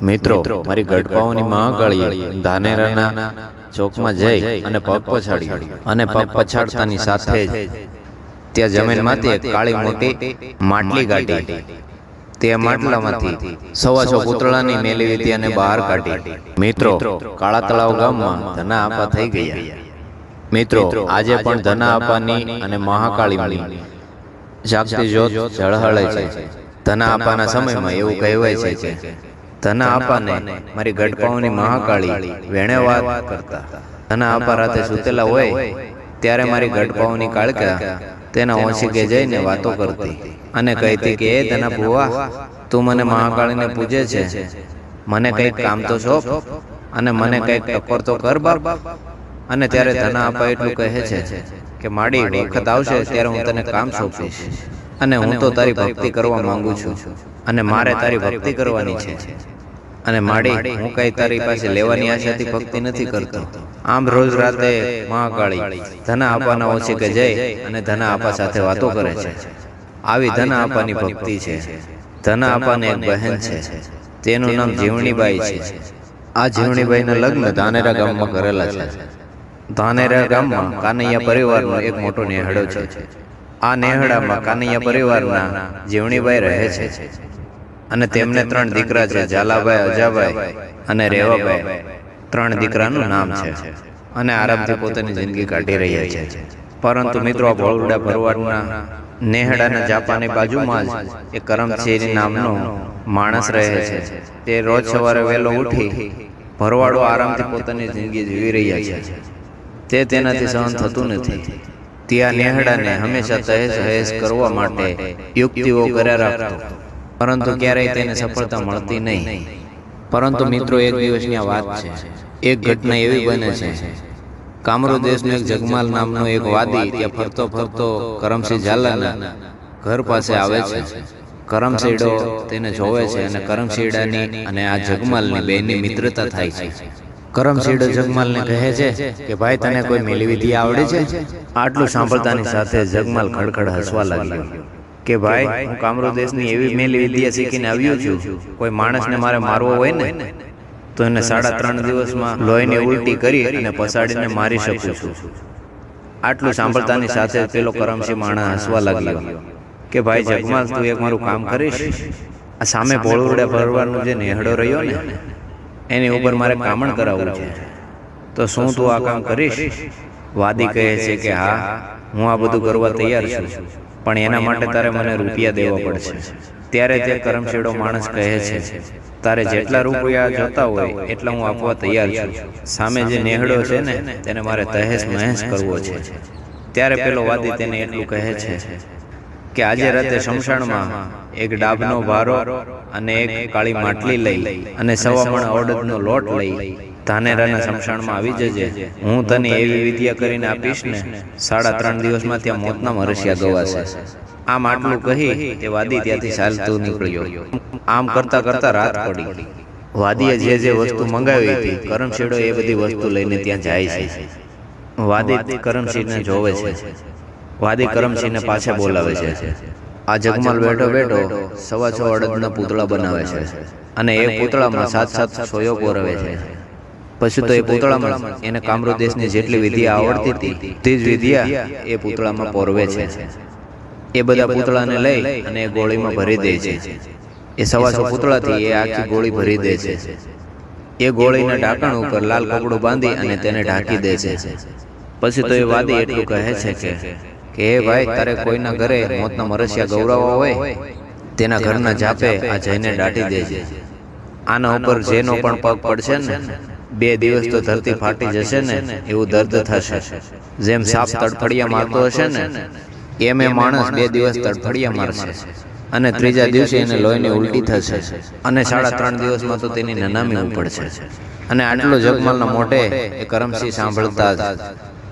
મિત્રો મારી ગઢપાઓની મહાકાળીએ ધાનેરાના ચોકમાં જઈ અને પગ પછાડી અને પગ પછાડતાની સાથે જ ત્યાં જમીનમાંથી એક કાળી મોટી માટલી કાઢી તે માટલામાંથી સવા છ પૂતળાની મેલી વિદ્યાને બહાર કાઢી. મિત્રો કાળા તળાવ ગામમાં ધના આપા થઈ ગયા. મિત્રો આજે પણ ધના આપાની અને મહાકાળીની જાગતી જોત ઝળહળે છે. ધના આપાના સમયમાં એવું કહેવાય છે. ધના આપાને મારી ગઢપાઓની મહાકાળી વેણે વાત કરતા. ધના આપા રાતે સૂતેલા હોય ત્યારે મારી ગઢપાઓની કાળકા તેના ઓશિકે જઈને વાતો કરતી. અને કહેતી કે એ ધના ભુવા તું મને મહાકાળીને પૂજે છે. મને કંઈક કામ તો સોંપ અને મને કંઈક ટકોર તો કર બાપ. અને ત્યારે ધના આપા એટલું કહે છે કે માડી વખત આવશે ત્યારે હું તને કામ સોંપીશ. અને હું તો તારી ભક્તિ કરવા માંગુ છું. અને મારે તારી ભક્તિ કરવાની છે. અને માડી હું કઈ તારી પાસે લેવાની આશાથી ભક્તિ નથી કરતો. આમ રોજ રાતે મહાકાળી ધના આપાના ઓછી કે જઈ અને ધના આપા સાથે વાતો કરે છે. આવી ધના આપાની ભક્તિ છે. ધના આપાને એક બહેન છે. તેનું નામ જીવણીબાઈ છે. આ જીવણીબાઈના લગ્ન ધાનેરા ગામમાં કરેલા છે. ધાનેરા ગામમાં કાનૈયા પરિવારનો એક મોટો નેહડો છે આ નેહડામાં કાનૈયા પરિવારના જીવણીભાઈ રહે છે. અને તેમને ત્રણ દીકરા છે ઝાલાભાઈ અજાભાઈ અને રેવાભાઈ. ત્રણ દીકરાનું નામ છે. અને આરામથી પોતાની જિંદગી કાઢી રહ્યા છે. પરંતુ મિત્રો ભોળુડા ભરવાડના નેહડાના જાપાની બાજુમાં જ એ કરમસિંહ નામનો માણસ રહે છે. તે રોજ સવારે વહેલો ઉઠી ભરવાડો આરામથી પોતાની જિંદગી જીવી રહ્યા છે. તે તેનાથી સહન થતું નથી. ત્યાં નેહડાને હંમેશા તહેજ હહેજ કરવા માટે યુક્તિઓ કર્યા રાખતો. પરંતુ ક્યારેય તેને સફળતા મળતી નહીં. પરંતુ મિત્રો એક દિવસની આ વાત છે. એક ઘટના એવી બને છે. કામરો દેશનો એક જગમાલ નામનો એક વાદી ત્યાં ફરતો ફરતો કરમસિંહ ઝાલાના ઘર પાસે આવે છે. કરમસીડો તેને જોવે છે અને કરમસીડાની અને આ જગમાલની બેની મિત્રતા થાય છે. કરમશીડો જગમાલને કહે છે કે ભાઈ તને કોઈ મેલી વિધિ આવડે છે? આટલું સાંભળતાની સાથે જગમાલ ખડખડ હસવા લાગ્યો. કે ભાઈ હું કામરો દેશની એવી મેલી વિદ્યા શીખીને આવ્યો છું. કોઈ માણસને મારે મારવો હોય ને તો એને સાડા ત્રણ દિવસમાં લોહીની ઉલટી કરી અને પસાડીને મારી શકું છું. આટલું સાંભળતાની સાથે પેલો કરમસિંહ માણસ હસવા લાગ્યો. કે ભાઈ જગમાલ તું એક મારું કામ કરીશ. આ સામે ભોળવડે ભરવાનું જે નેહડો રહ્યો ને એની ઉપર મારે કામણ કરાવવું છે. તો શું તું આ કામ કરીશ? વાદી કહે છે કે હા હું આ બધું કરવા તૈયાર છું. પણ એના માટે તારે મને રૂપિયા દેવા પડશે. ત્યારે તે કરમશેડો માણસ કહે છે તારે જેટલા રૂપિયા જોતા હોય એટલા હું આપવા તૈયાર છું. સામે જે નેહડો છે ને તેને મારે તહેસ મહેસ કરવો છે. ત્યારે પેલો વાદી તેને એટલું કહે છે કે આજે રાતે શમશાનમાં એક ડાબનો ભારો અને એક કાળી માટલી લઈ અને સવામણ અડદનો લોટ લઈ ધાનેરાના શમશાનમાં આવી જજે. હું તને એવી વિદ્યા કરીને આપીશ ને સાડા ત્રણ દિવસમાં ત્યાં મોતના મરસિયા ગવાશે. આમ આટલું કહી તે વાદી ત્યાંથી ચાલતું નીકળ્યો. આમ કરતા કરતા રાત પડી. વાદીએ જે જે વસ્તુ મંગાવી હતી, કરમશીડો એ બધી વસ્તુ લઈને ત્યાં જાય છે. વાદી કરમસિંહને જોવે છે. વાદી કરમશીને પાછા બોલાવે છે. આ જગમાલ બેઠો બેઠો સવા છ અડદના પૂતળા બનાવે છે. અને એ પૂતળામાં સાત સાત સોયો પોરવે છે. પછી તો એ પૂતળામાં એને કામરો દેશની જેટલી વિદ્યા આવડતી હતી તે જ વિદ્યા એ પૂતળામાં પોરવે છે. એ બધા પૂતળાને લઈ અને એ ગોળીમાં ભરી દે છે. એ સવા છ પૂતળાથી એ આખી ગોળી ભરી દે છે. એ ગોળીના ઢાંકણ ઉપર લાલ કપડું બાંધી અને તેને ઢાંકી દે છે. પછી તો એ વાદી એટલું કહે છે કે કે હે ભાઈ, તારે કોઈના ઘરે મોતના મરસિયા ગૌરવવા હોય, તેના ઘરના જાપે આ જઈને દાટી દેજે. આના ઉપર જેનો પણ પગ પડશે ને, બે દિવસ તો ધરતી ફાટી જશે ને, એવું દર્દ થશે. જેમ સાપ તડફડિયા મારતો હશે ને, એમ એ માણસ બે દિવસ તડફડિયા મારશે. અને ત્રીજા દિવસે એને લોહીની ઉલટી થશે. અને સાડા ત્રણ દિવસમાં તો તેની નનામી ઉપડશે. અને આટલો જગમાલના મોઢે એ કરમસિંહ સાંભળતા જ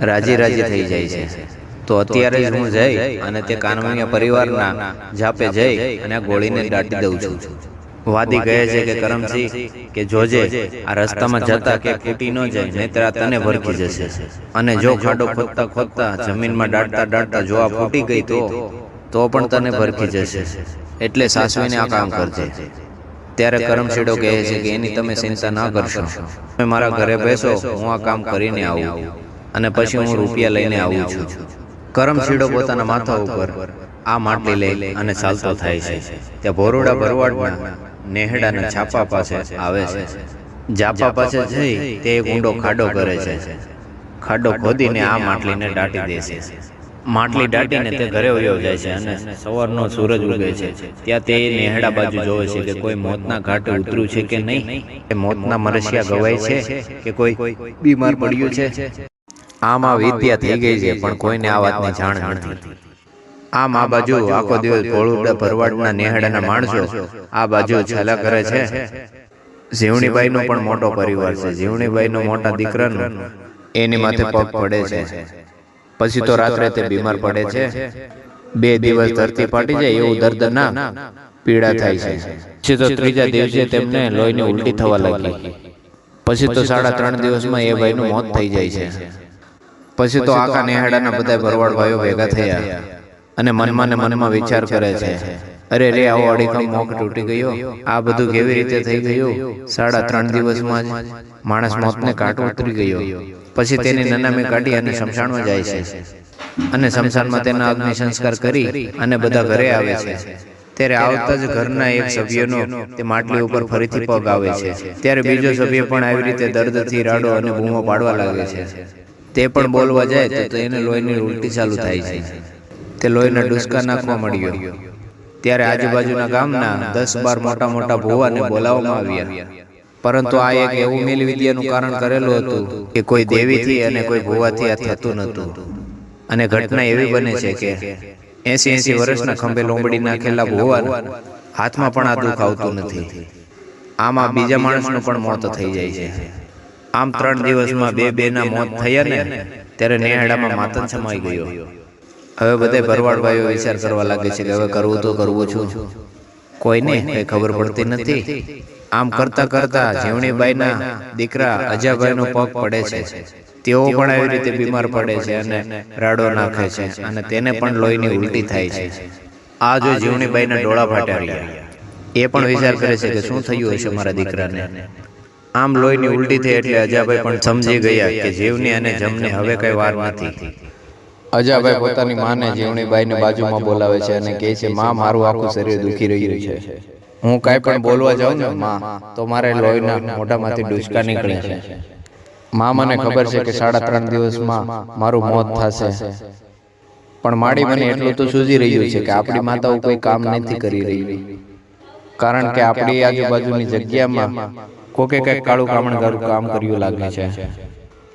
રાજી રાજી થઈ જાય છે. તો અત્યારે જ હું જઈ અને તે કાનમિયા પરિવારના જાપે જઈ અને ગોળીને દાટી દઉં છું. વાદી કહે છે કે કરમસિંહ કે જોજે, આ રસ્તામાં જતા કે ફૂટી ન જાય, નહીતર તને ભરખી જશે. અને જો ખાડો ખોદતા ખોદતા જમીનમાં દાટતા દાટતા જો આ ફૂટી ગઈ તો તો પણ તને ભરખી જશે. એટલે સાસવીને આ કામ કરજે. ત્યારે કરમશીડો કહે છે કે, એની તમે ચિંતા ના કરશો. તમે મારા ઘરે બેસો, હું આ કામ કરીને આવું. અને પછી હું રૂપિયા લઈને આવું છું. કરમશીડો પોતાના માથા ઉપર. આ માટલી લઈ અને ચાલતો થાય છે. ત્યાં ભોરોડા ભરવાડના નેહડાના છાપા પાસે આવે છે. જાપા પાસે જઈ તે એક ઊંડો ખાડો કરે છે. ખાડો ખોદીને આ માટલીને દાટી દે છે. માટલી દાટીને તે ઘરે વયો જાય છે અને સવારનો સૂરજ ઉગે છે. ત્યાં તે નેહડા બાજુ જોવે છે કે કોઈ મોતના ઘાટે ઉતર્યું છે કે નહીં? એ મોતના મરસિયા ગવાય છે કે કોઈ બીમાર પડ્યું છે? આમ આ વિદ્યા થઈ ગઈ છે પણ કોઈને આ વાતની જાણ નથી. આમ આ બાજુ આખો દિવસ ભોળુડા ભરવાડના નેહડાના માણસો આ બાજુ છલા કરે છે. ઝીવણીબાઈનો પણ મોટો પરિવાર છે. ઝીવણીબાઈનો મોટા દીકરાનો એની માથે પગ પડે છે. પછી તો રાત્રે તે બીમાર પડે છે. બે દિવસ ધરતી ફાટી જાય એવું દર્દનાક પીડા થાય છે. પછી તો ત્રીજા દિવસે તેમને લોહીની ઉલટી થવા લાગી. પછી તો સાડા ત્રણ દિવસમાં એ ભાઈનું મોત થઈ જાય છે પછી તો આખા નેહાડાના બધા ભરવાડ ભાઈઓ ભેગા થયા. અને મનમાં ને મનમાં વિચાર કરે છે. અરે રે આવો અડીખમ મોક તૂટી ગયો. આ બધું કેવી રીતે થઈ ગયું? સાડા ત્રણ દિવસમાં જ માણસ મોતને કાંટો ઉતરી ગયો. પછી તેની નનામી કાઢી અને શમશાનમાં જાય છે. અને શમશાનમાં તેના અગ્નિ સંસ્કાર કરી અને બધા ઘરે આવે છે. ત્યારે આવતા જ ઘરના એક સભ્યનો તે માટલી ઉપર ફરીથી પગ આવે છે. ત્યારે બીજો સભ્ય પણ આવી રીતે દર્દથી રાડો અને બૂમો પાડવા લાગે છે તે પણ બોલવા જાય તો એને લોહીની ઉલટી ચાલુ થાય છે. તે લોહીના ડુસકા નાખવા મળ્યો. ત્યારે આજુબાજુના ગામના દસ બાર મોટા મોટા ભુવાને બોલાવવામાં આવ્યા. પરંતુ આ એક એવું મેલ વિદ્યાનું કારણ કરેલું હતું કે કોઈ દેવીથી અને કોઈ ભુવાથી આ થતું નહોતું અને ઘટના એવી બને છે કે એસી એસી વર્ષના ખંભે લોંબડી નાખેલા ભુવાન હાથમાં પણ આ દુઃખ આવતું નથી. આમાં બીજા માણસનું પણ મોત થઈ જાય છે. આમ ત્રણ દિવસમાં બે બે ના મોત થયા ને ત્યારે નેહાડામાં માતન સમાઈ ગયો. હવે બધા ભરવાડ ભાઈઓ વિચાર કરવા લાગે છે કે હવે કરવું તો કરવું છું. કોઈને કઈ ખબર પડતી નથી. આમ કરતા કરતા જીવણીબાઈના દીકરા અજાભાઈનો પગ પડે છે. તેઓ પણ આવી રીતે બીમાર પડે છે અને રાડો નાખે છે. અને તેને પણ લોહીની ઉલટી થાય છે. આ જો જીવણીબાઈના ડોળા ફાટ્યા એ પણ વિચાર કરે છે કે શું થયું હશે મારા દીકરાને આમ લોહીની ઉલટી થઈ એટલે અજાભાઈ પણ સમજી ગયા કે જીવની અને જમને હવે કઈ વાર નથી. અજાભાઈ પોતાની માને જીવણીબાઈને બાજુમાં બોલાવે છે અને કહે છે માં મારું આખું શરીર દુખી રહ્યું છે. હું કાંઈ પણ બોલવા જાઉં ને માં તો મારે લોહીના મોઢામાંથી ડુસકા નીકળે છે. માં મને ખબર છે કે સાડા ત્રણ દિવસમાં મારું મોત થશે. પણ માડી મને એટલું તો સૂઝી રહ્યું છે કે આપણી માતાઓ કોઈ કામ નથી કરી રહી કારણ કે આપણી આજુબાજુની જગ્યામાં કોકે કંઈક કાળું કામણ કામ કર્યું લાગે છે.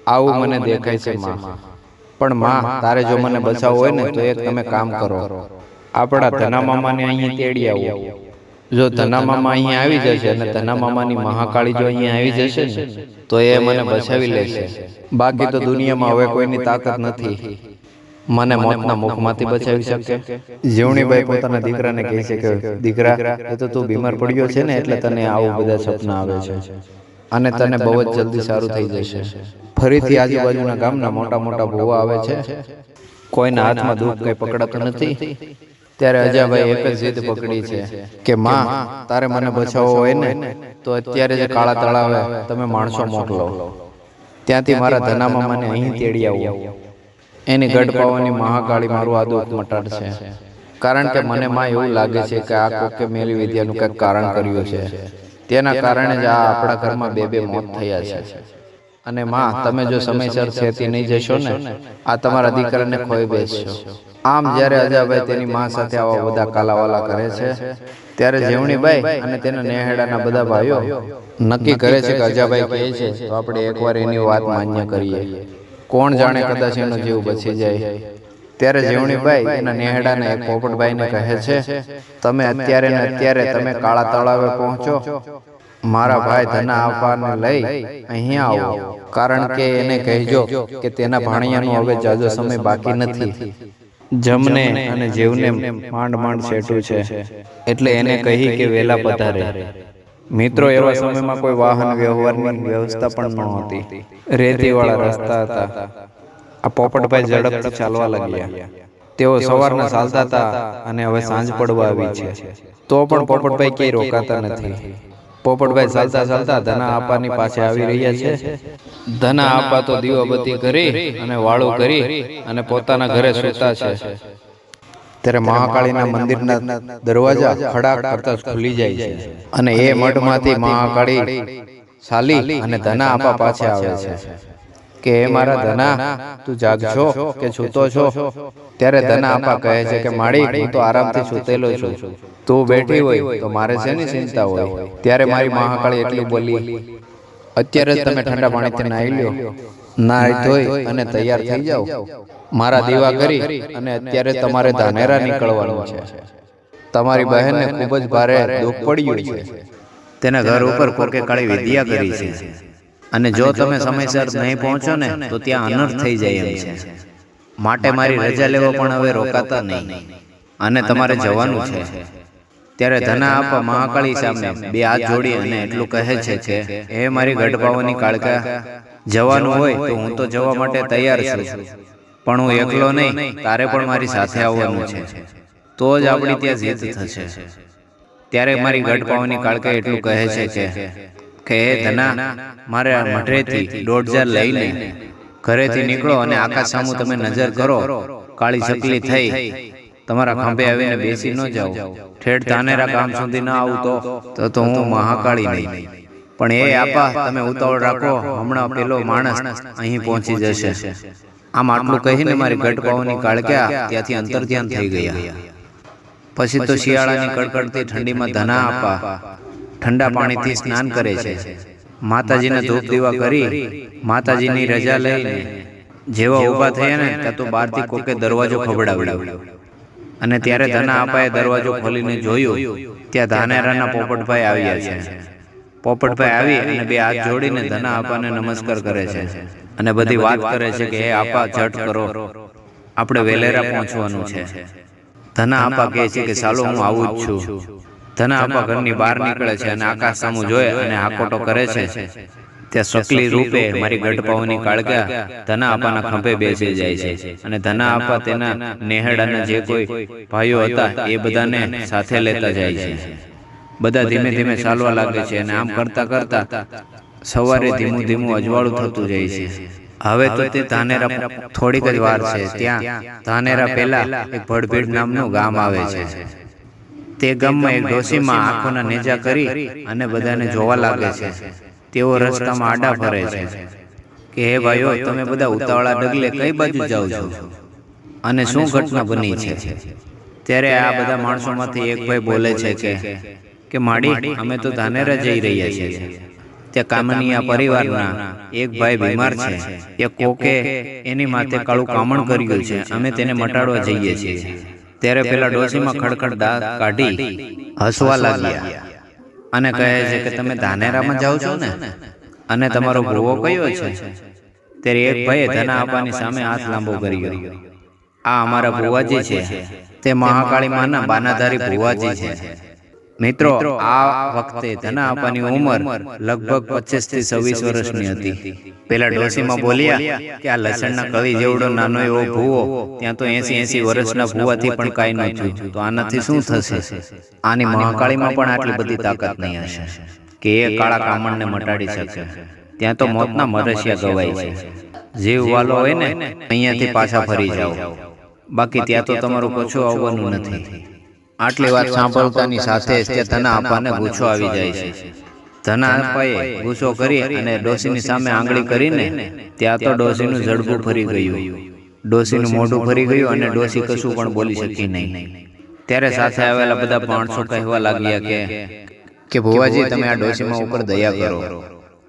આવું મને દેખાય છે માં. પણ માં તારે જો મને બચાવવું હોય ને તો એક તમે કામ કરો. આપણા ધના મામાને અહીંયા તેડી આવો. જો ધના મામા અહીંયા આવી જશે અને ધના મામાની મહાકાળી જો અહીંયા આવી જશે ને તો એ મને બચાવી લેશે. બાકી તો દુનિયામાં હવે કોઈની તાકાત નથી. મને મોતના મુખમાંથી બચાવી શકે. જીવણીભાઈ પોતાના દીકરાને કહે છે કે દીકરા એ તો તું બીમાર પડ્યો છે ને એટલે તને આવું બધા સપના આવે છે. અને તને બહુ જ જલ્દી સારું થઈ જશે. ફરીથી આજુબાજુના ગામના મોટા મોટા ભૂવા આવે છે. કોઈના હાથમાં દુઃખ કઈ પકડાતું નથી. ત્યારે અજાભાઈ એક જ જીદ પકડી છે કે માં તારે મને બચાવવો હોય ને? તો અત્યારે જે કાળા તળાવે તમે માણસો મોકલો. ત્યાંથી મારા ધનામાં મને અહીં તેડી આવો એની ગઢ પાવાની મહાકાળી મારું આ દુઃખ મટાડશે કારણ કે મને માં એવું લાગે છે કે આ કોકે મેલી વિદ્યાનું કંઈક કારણ કર્યું છે. તેના કારણે જ આ આપણા ઘરમાં બે બે મોત થયા છે. અને માં તમે જો સમયસર છેતી નહીં જશો ને આ તમારા દીકરાને ખોઈ બેસશો. આમ જ્યારે અજાભાઈ તેની માં સાથે આવા બધા કાલાવાલા કરે છે ત્યારે જેવણીબાઈ અને તેના નેહડાના બધા ભાઈઓ નક્કી કરે છે કે અજાભાઈ કહે છે તો આપણે એકવાર એની વાત માન્ય કરીએ કોણ જાણે કદાચ એનો જીવ બચી જાય. ત્યારે જીવણીભાઈ એના નેહડાને એક પોપટભાઈને કહે છે તમે અત્યારે ને અત્યારે તમે કાળા તળાવે પહોંચો. મારા ભાઈ ધના આવવાને લઈ અહીંયા આવો. કારણ કે એને કહેજો કે તેના ભાણિયાનો હવે જાજો સમય બાકી નથી. જમને અને જીવને માંડ માંડ સેટું છે. એટલે એને કહી કે વેલા પધારે. મિત્રો એવા સમયમાં કોઈ વાહન વ્યવહારની વ્યવસ્થા પણ નહોતી. રેતીવાળા રસ્તા હતા. આ પોપટભાઈ ઝડપથી ચાલવા લાગ્યા. તેઓ સવારના ચાલતા હતા અને હવે સાંજ પડવા આવી છે. તો પણ પોપટભાઈ ક્યાંય રોકાતા નથી. પોપટભાઈ ચાલતા ચાલતા ધના આપાની પાસે આવી રહ્યા છે. ધના આપા તો દીવાબત્તી કરી અને વાળું કરી અને પોતાના ઘરે સૂતા છે. ત્યારે મહાકાળીના મંદિરના દરવાજા ખડાક કરતા ખુલી જાય છે. અને એ મઠમાંથી મહાકાળી સાલી અને ધના આપા પાછે આવે છે. કે હે મારા ધના તું જાગજો કે છૂતો છો? ત્યારે ધના આપા કહે છે કે માળી હું તો આરામથી સૂતેલો છું. તું બેઠી હોય તો મારે શેની ચિંતા હોય? ત્યારે મારી મહાકાળી એટલી બોલી અત્યારે તમે ઠંડા પાણીથી નાહી લ્યો. નાહી ધોઈ અને તૈયાર થઈ જાઓ. મારા દીવા કરી અને અત્યારે તમારે ધાનેરા નીકળવાનું છે. તમારી બહેનને ખૂબ જ ભારે દુઃખ પડ્યું છે. તેના ઘર ઉપર કોકે કાળી વિદ્યા કરી છે. અને જો તમે સમયસર નહીં પહોંચો ને તો ત્યાં અનર્થ થઈ જાય એમ છે. માટે મારી રજા લેવો પણ હવે રોકાતા નહીં. અને તમારે જવાનું છે. ત્યારે ધના આપવા મહાકાળી સામે બે હાથ જોડી અને એટલું કહે છે કે હે મારી ગઢપાવાની કાળકા જવાનું હોય તો હું તો જવા માટે તૈયાર છું. પણ હું એકલો નહીં તારે પણ મારી સાથે આવવાનું છે. તો જ આપણી ત્યાં જીત થશે. ત્યારે મારી ગઢપાવાની કાળકા એટલું કહે છે કે કે હે ધના મારે આ મઢરેથી દોઢ હજાર લઈને ઘરેથી નીકળો અને આકાશ સામું તમે નજર કરો. કાળી ચકલી થઈ. તમારા ખંભે આવીને બેસી ન જાઓ. ઠેઠ ધાનેરા ગામ સુધી ન આવું તો તો તો હું મહાકાળી નહીં. પણ એ આપા તમે ઉતાવળ રાખો હમણાં પેલો માણસ અહીં પહોંચી જશે. આમ આટલું કહીને મારી ગઢપાઓની કાળક્યા ત્યાંથી અંતર ધ્યાન થઈ ગયા. પછી તો શિયાળાની કડકડતી ઠંડીમાં ધના આપા. ઠંડા પાણીથી સ્નાન કરે છે. માતાજીને ધૂપ દીવા કરી માતાજીની રજા લઈને જેવા ઊભા થયા ને ત્યાં તો બહારથી કોકે દરવાજો ખબડાવ્યો. અને ત્યારે ધના આપાએ દરવાજો ખોલીને જોયું. ત્યાં ધાનેરાના પોપટભાઈ આવ્યા છે. પોપટભાઈ આવી અને બે હાથ જોડીને ધના આપાને નમસ્કાર કરે છે. અને બધી વાત કરે છે કે હે આપા જટ કરો. આપણે વેલેરા પહોંચવાનું છે. ધના આપા કહે છે કે ચાલો હું આવું જ છું. ધના આપા ઘરની બહાર નીકળે છે અને આકાશ સામું જોયે અને આકોટો કરે છે. ત્યાં સકલી રૂપે મારી ગઢપાઓની કાળકા ધના આપાના ખંભે બેસી જાય છે. અને ધના આપા તેના નેહડાના જે કોઈ ભાઈઓ હતા એ બધાને સાથે લેતા જાય છે બધા ધીમે ધીમે ચાલવા લાગે છે અને આમ કરતા કરતા સવારે ધીમું ધીમું અજવાળું થતું જાય છે. હવે તો તે ધાનેરા થોડીક જ વાર છે. ત્યાં ધાનેરા પહેલા એક ભડભીડ નામનું ગામ આવે છે. તે ગામમાં એક ડોશીમાં આંખોના નેજા કરી અને બધાને જોવા લાગે છે. તેઓ રસ્તામાં આડા ફરે છે. કે હે ભાઈઓ તમે બધા ઉતાવળા ડગલે કઈ બાજુ જાઓ છો? અને શું ઘટના બની છે? ત્યારે આ બધા માણસોમાંથી એક ભાઈ બોલે છે કે કે માડી અમે તો ધાનેરા જઈ રહ્યા છીએ. ત્યાં કામનિયા પરિવારના એક ભાઈ બીમાર છે. એ કોકે એની માથે કાળું કામણ કર્યું છે. અમે તેને મટાડવા જઈએ છીએ. ત્યારે પેલા ડોસીમાં ખડખડ દાંત કાઢી હસવા લાગ્યા. અને કહે છે કે તમે ધાનેરામાં જાઓ છો ને? અને તમારો ભૂવો કયો છે? ત્યારે એક ભાઈએ ધના આપવાની સામે હાથ લાંબો કર્યો. આ અમારા ભુવાજી છે. તે મહાકાળી માના બાનાધારી ભુવાજી છે મિત્રો આ વખતે ધના આપવાની ઉંમર લગભગ પચીસથી છવ્વીસ વર્ષની હતી. પેલા ડોસીમાં બોલ્યા કે આ લસણના કવિ જેવડો નાનો એવો ભૂવો ત્યાં તો એસી એસી વર્ષના ભૂવાથી પણ કાંઈ ન થયું. તો આનાથી શું થશે? આની મહાકાળીમાં પણ આટલી બધી તાકાત નહીં હશે. કે એ કાળા કામણને મટાડી શકે. ત્યાં તો મોતના મરસિયા ગવાય છે. જીવ વાલો હોય ને અહીંયાથી પાછા ફરી જાઓ. બાકી ત્યાં તો તમારું કશું આવવાનું નથી. આટલી વાત સાંભળતાની સાથે જ તે ધના આપાને ગુસ્સો આવી જાય છે. ધના આપાએ ગુસ્સો કરી અને ડોસીની સામે આંગળી કરીને ત્યાં તો ડોસીનું જડબું ફરી ગયું. ડોસીનું મોઢું ફરી ગયું અને ડોસી કશું પણ બોલી શકી નહીં. ત્યારે સાથે આવેલા બધા માણસો કહેવા લાગ્યા કે કે ભુવાજી તમે આ ડોસીમાં ઉપર દયા કરો.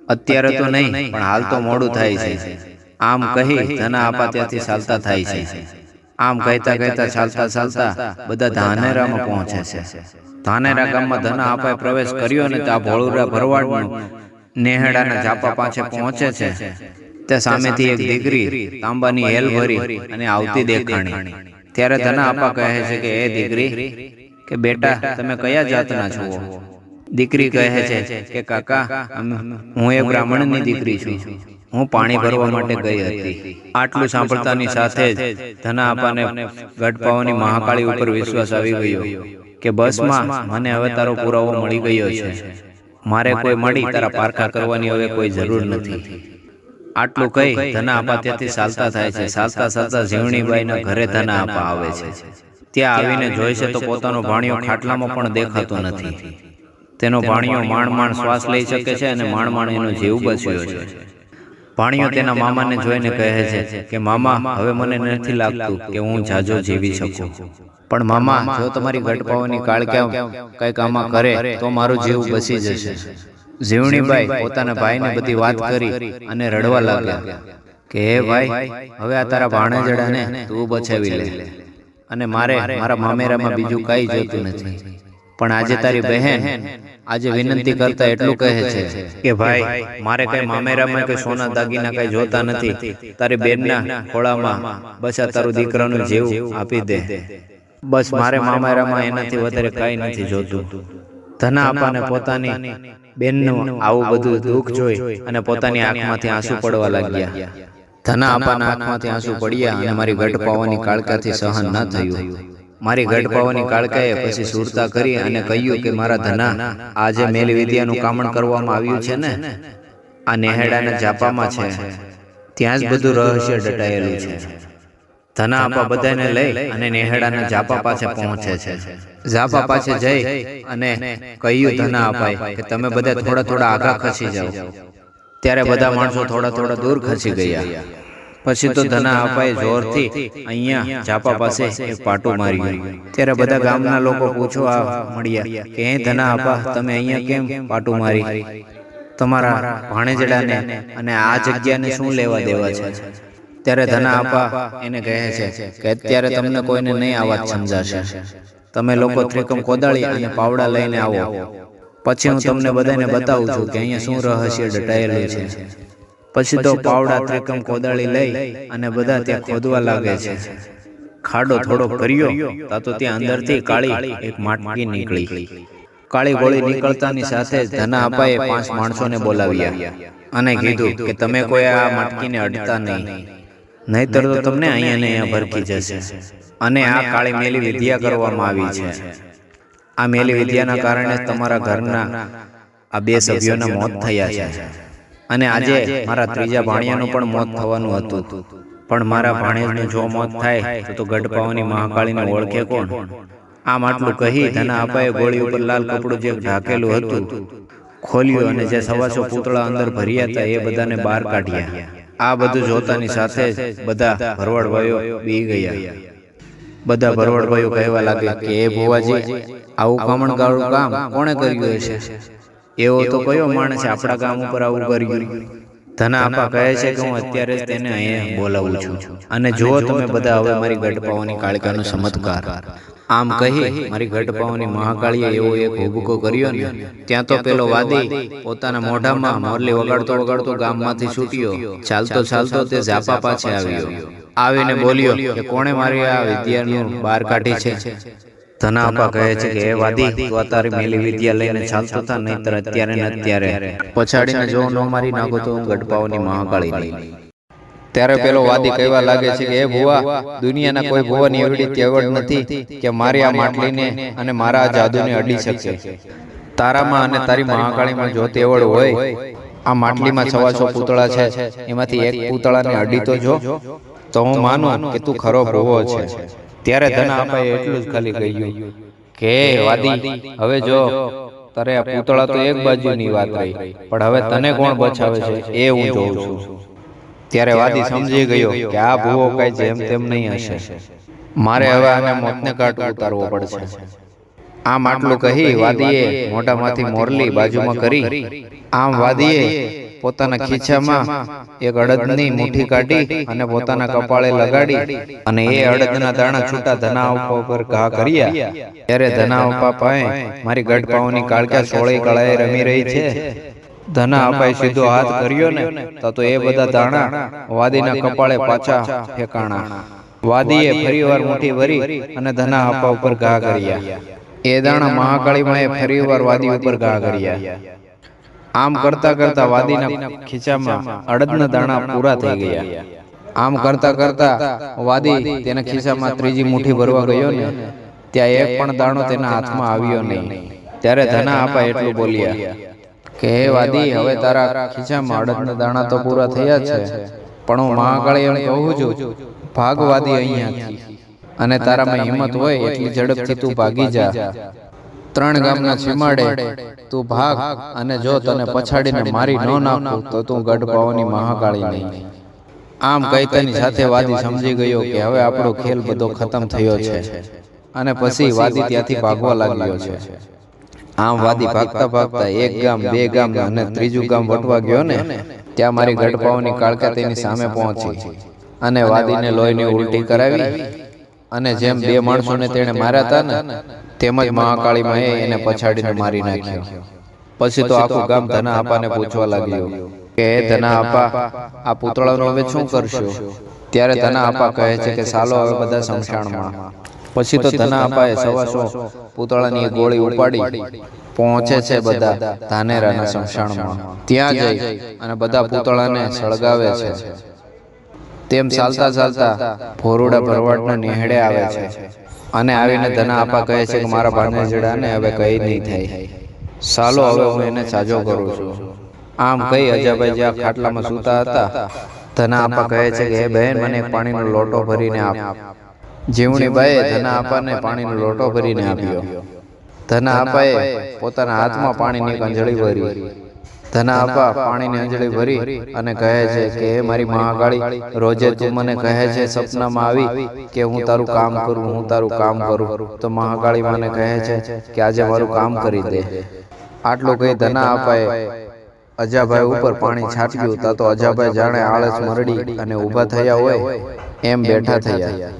અત્યારે તો નહીં પણ હાલ તો મોડું થાય છે. આમ કહી ધના આપા ત્યાંથી ચાલતા થાય છે. આમ કહેતા કહેતા ચાલતા ચાલતા બધા ધાનેરામાં પહોંચે છે. ધાનેરા ગામમાં ધના આપાએ પ્રવેશ કર્યો અને ત્યાં ભોળુરા ભરવાડનું નેહડાના ઝાપા પાસે પહોંચે છે. તે સામેથી એક દીકરી તાંબાની હેલ ભરી અને આવતી દેખાણી. ત્યારે ધના આપા કહે છે કે એ દીકરી કે બેટા તમે કયા જાતના છો? દીકરી કહે છે કે કાકા હું એ બ્રાહ્મણની દીકરી છું. હું પાણી ભરવા માટે ગઈ હતી. આટલું સાંભળતાની સાથે જ ધના આપાને ગઢપાવાની મહાકાળી ઉપર વિશ્વાસ આવી ગયો કે બસમાં મને હવે તારો પુરાવો મળી ગયો છે. મારે કોઈ મળી તારા પારખા કરવાની હવે કોઈ જરૂર નથી. આટલું કહી ધના આપા ત્યાંથી ચાલતા થાય છે. ચાલતા ચાલતા ઝીવણીબાઈના ઘરે ધના આપા આવે છે. ત્યાં આવીને જોઈ છે તો પોતાનો ભાણિયો ખાટલામાં પણ દેખાતો નથી. તેનો ભાણિયો માણ માણ શ્વાસ લઈ શકે છે અને માણ માણ એનો જીવ બચ્યો છે ભાણિયો તેના મામાને જોઈને કહે છે કે મામા હવે મને નથી લાગતું કે હું જાજો જીવી શકું. પણ મામા જો તમારી ગટપાઓની કાળક્યા કંઈક આમાં કરે તો મારું જીવ બસી જશે. જીવણીબાઈ પોતાના ભાઈને બધી વાત કરી અને રડવા લાગ્યા. કે હે ભાઈ હવે આ તારા ભાણેજડાને તું બચાવી લે. અને મારે મારા મામેરામાં બીજું કઈ જોતું નથી. પણ આજે તારી બહેન આજે વિનંતી કરતા એટલું કહે છે કે ભાઈ મારે કઈ મામેરામાં કઈ સોના દાગીના કઈ જોતા નથી. તારી બેનના ખોળામાં બસ આ તારું દીકરાનું જીવ આપી દે. બસ મારે મામેરામાં એનાથી વધારે કઈ નથી જોતું. ધના આપાને પોતાની બેનનું આવું બધું દુઃખ જોઈ અને પોતાની આંખમાંથી આંસુ પડવા લાગ્યા. ધના આપાના આંખમાંથી આંસુ પડ્યા અને મારી ગઢ પાવાની કાળકાથી સહન ન થયું. મારી ગઢપાઓની કાળકાએ પછી સુરતા કરી અને કહ્યું કે મારા ધના આજે મેલ વિદ્યાનું કામણ કરવામાં આવ્યું છે ને? આ નેહડાના જાપામાં છે. ત્યાં જ બધું રહસ્ય દટાયેલું છે. ધના આપા બધાને લઈ અને નેહડાના જાપા પાસે પહોંચે છે. જાપા પાસે જઈ અને કહ્યું ધના અપાય કે તમે બધા થોડા થોડા આગા ખસી જાઓ. ત્યારે બધા માણસો થોડા થોડા દૂર ખસી ગયા. પછી તો ધના અપાએ જોરથી અહીંયા જાપા પાસે એક પાટું માર્યું ત્યારે બધા ગામના લોકો પૂછવા મળ્યા કે હે ધના આપા તમે અહીંયા કેમ પાટું મારી? તમારા ભાણેજડાને અને આ જગ્યાને શું લેવા દેવા છે? ત્યારે ધના આપા એને કહે છે કે અત્યારે તમને કોઈને નહીં આ વાત સમજાશે. તમે લોકો ત્રિકમ કોદાળી અને પાવડા લઈને આવો. પછી હું તમને બધાને બતાવું છું કે અહીંયા શું રહસ્ય ડટાયેલું છે. પછી તો પાવડા ત્રિકમ કોદાળી લઈ અને બધા ત્યાં ખોદવા લાગે છે. ખાડો થોડો કર્યો તો ત્યાં અંદરથી કાળી એક માટકી નીકળી. કાળી ગોળી નીકળતાની સાથે જ ધના અપાએ પાંચ માણસોને બોલાવ્યા. અને કીધું કે તમે કોઈ આ માટકીને અડતા નહીં. નહીતર તો તમને અહીંયા ને અહીંયા ભરકી જશે. અને આ કાળી મેલી વિદ્યા કરવામાં આવી છે. આ મેલી વિદ્યાના કારણે તમારા ઘરના આ બે સભ્યોના મોત થયા છે અને આજે મારા ત્રીજા ભાણિયાનું પણ મોત થવાનું હતું. પણ મારા ભાણેજનું જો મોત થાય તો તો ગઢપાવાની મહાકાળીને ઓળખે કોણ? આમ આટલું કહી ધના અપાએ ગોળી ઉપર લાલ કપડું જે ઢાકેલું હતું ખોલ્યું અને જે સવાસો પૂતળા અંદર ભર્યા હતા એ બધાને બહાર કાઢ્યા. આ બધું જોતાની સાથે જ બધા ભરવાડભાઈઓ બી ગયા. બધા ભરવાડભાઈઓ કહેવા લાગ્યા કે એ ભુવાજી આવું કામણ ગાળું કામ કોણે કર્યું હશે? એવો તો કયો માણસ આપણા ગામ ઉપર આવું કર્યું ધનાપા કહે છે કે હું અત્યારે જ તેને અહીંયા બોલાવું છું. અને જો તમે બધા હવે મારી ગઢપાઓની કાળકાનો ચમત્કાર આમ કહી મારી ગઢપાઓની મહાકાળીએ એવો એક હુબકો કર્યો ને ત્યાં તો પેલો વાદી પોતાના મોઢામાં મોરલી વગાડતો વગાડતો ગામમાંથી છૂટ્યો. ચાલતો ચાલતો તે ઝાપા પાછે આવ્યો. આવીને બોલ્યો કે કોણે મારી આ વિદ્યાનું બહાર કાઢી છે? ધના આપા કહે છે કે એ વાદી તું તારી મેલી વિદ્યા લઈને ચાલતો થા નહીતર અત્યારે ને અત્યારે. પછાડીને જો ન મારી નાખો તો હું ગઢપાઓની મહાકાળી નહીં ત્યારે પેલો વાદી કહેવા લાગે છે કે એ ભુવા દુનિયાના કોઈ ભુવાની એવડી તેવડ નથી કે મારી આ માટલીને અને મારા આ જાદુને અડી શકે તારામાં અને તારી મહાકાળીમાં જો તેવડ હોય આ માટલીમાં છવાસો પૂતળા છે. એમાંથી એક પૂતળાને અડી તો જો. તો હું માનું કે તું ખરો ભુવો. છે ત્યારે ધના આપાએ એટલું જ ખાલી કહ્યું કે વાદી હવે જો તારે આ પૂતળા તો એક બાજુની વાત રહી પણ હવે તને કોણ બચાવે છે? એ હું જોઉં છું. ત્યારે વાદી સમજી ગયો કે આ ભૂવો કઈ જેમ તેમ નહીં હશે. મારે હવે આને મોતને કાટ ઉતારવો પડશે. આમ આટલું કહી વાદીએ મોઢામાંથી મોરલી બાજુમાં કરી. આમ વાદીએ પોતાના ખીચામાં એક અડદની મુઠ્ઠી કાઢી અને પોતાના કપાળે લગાડી અને એ અડદના દાણા છૂટા ધના ઉપર ઘા કર્યા. ત્યારે ધના ઉપા પાસે મારી ગઢપાઓની કાળકા સોળે કળાએ રમી રહી છે. ધના અપાય સીધો હાથ કર્યો ને તો તો એ બધા દાણા વાદીના કપાળે પાછા ફેંકાણા. વાદીએ ફરીવાર મુઠ્ઠી ભરી અને ધના આપા ઉપર ઘા કર્યા. એ દાણા મહાકાળીમાં એ ફરીવાર વાદી ઉપર ઘા કર્યા. આમ કરતા કરતા વાદીના ખીચામાં અડદના દાણા પૂરા થઈ ગયા. આમ કરતા કરતા વાદી તેના ખિસ્સામાં ત્રીજી મુઠ્ઠી ભરવા ગયો ને. ત્યાં એક પણ દાણો તેના હાથમાં આવ્યો નહીં. ત્યારે ધના આપા એટલું બોલ્યા કે હે વાદી હવે તારા ખીચામાં અડદના દાણા તો પૂરા થયા છે. પણ હું મહાકાળી એમ કહું છું ભાગવાદી અહીંયાથી અને તારામાં હિંમત હોય એટલી ઝડપથી તું ભાગી જા. ત્રણ ગામના સીમાડે તું ભાગ અને જો તને પછાડીને મારી ન નાખું તો તું ગઢ પાવાની મહાકાળી નહીં. આમ કહી તેની સાથે વાદી સમજી ગયો કે હવે આપણો ખેલ બધો ખતમ થયો છે. અને પછી વાદી ત્યાંથી ભાગવા લાગ્યો છે. આમ વાદી ભાગતા ભાગતા એક ગામ બે ગામ અને ત્રીજું ગામ વટવા ગયો ને ત્યાં મારી ગઢપાઓની કાળકા તેની સામે પહોંચી. અને વાદીને લોહીની ઉલટી કરાવી. અને જેમ બે માણસોને તેણે માર્યા હતા ને તેમજ મહાકાળી માએ એને પછાડીને મારી નાખ્યો. પછી તો આખું ગામ ધના આપાને પૂછવા લાગ્યું કે ધના આપા આ પૂતળાનું હવે શું કરશો? ત્યારે ધના આપા કહે છે કે સાલો હવે બધા સમશાણમાં પછી તો ધના આપાએ સવાસો પૂતળાની ગોળી ઉપાડી પહોંચે છે બધા ધાનેરાના શમશાનમાં ત્યાં જઈ અને બધા પૂતળાને સળગાવે છે. તેમ ચાલતા ચાલતા ભોરુડા ભરવાડના નિહળે આવે છે. અને આવીને ધના આપા કહે છે કે મારા ભાનેજડાને હવે કઈ નહીં થાય. સાલો હવે હું એને સાજો કરું છું. આમ કઈ અજાભાઈ જ્યાં ખાટલામાં સૂતા હતા. ધના આપા કહે છે કે હે બહેન મને પાણીનો લોટો ભરીને આપ. જીવણી બાએ ધના આપાને પાણીનો લોટો ભરીને આપ્યો. ધના આપાએ પોતાના હાથમાં પાણીની કંજળી ભરી. ધના આપા પાણીની અંજળી ભરી અને કહે છે કે, હે મારી મહાકાળી રોજે તું મને કહે છે સપનામાં આવી કે હું તારું કામ કરું, હું તારું કામ કરું. તો મહાકાળી મને કહે છે કે, આજે મારું કામ કરી દે. આટલું કહી ધના આપાએ અજાભાઈ ઉપર પાણી છાંટ્યું. તા તો અજાભાઈ જાણે આળસ મરડી અને ઊભા થયા હોય એમ બેઠા થયા.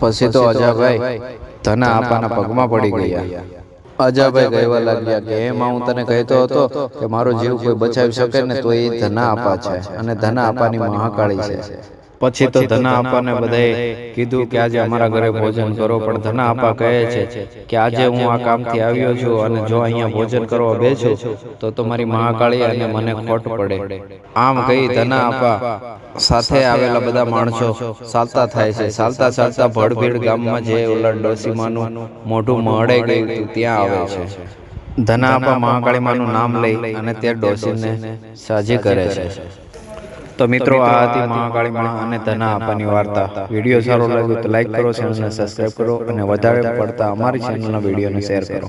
પછી તો અજાભાઈ ધના આપાના પગમાં પડી ગયા. અજાભાઈ કહેવા લાગ્યા કે એમાં હું તને કહેતો હતો કે મારો જીવ કોઈ બચાવી શકે ને તો એ ધના આપા છે. અને ધના આપાની મહાકાળી છે. પછી તો ધના આપાને બધાએ કીધું કે આજે અમારા ઘરે ભોજન કરો પણ ધના આપા કહે છે કે આજે હું આ કામથી આવ્યો છું અને જો અહીંયા ભોજન કરવા બેસું તો તમારી મહાકાળી અને મને ખોટ પડે. આમ કહી ધના આપા સાથે આવેલા બધા માણસો ચાલતા થાય છે ચાલતા ચાલતા ભડભીડ ગામમાં જે ઓલા ડોસીમાનું મોઢું મળે ગયું હતું ત્યાં આવે છે. ધના આપા મહાકાળીમાનું નામ લઈ અને તે ડોસીને સાજી કરે છે તો મિત્રો આ હતી મહાકાળીમાં અને ધના આપવાની વાર્તા. વીડિયો સારો લાગ્યો તો લાઈક કરો ચેનલને સબસ્ક્રાઈબ કરો અને વધારે પડતા અમારી ચેનલના વિડીયોને શેર કરો.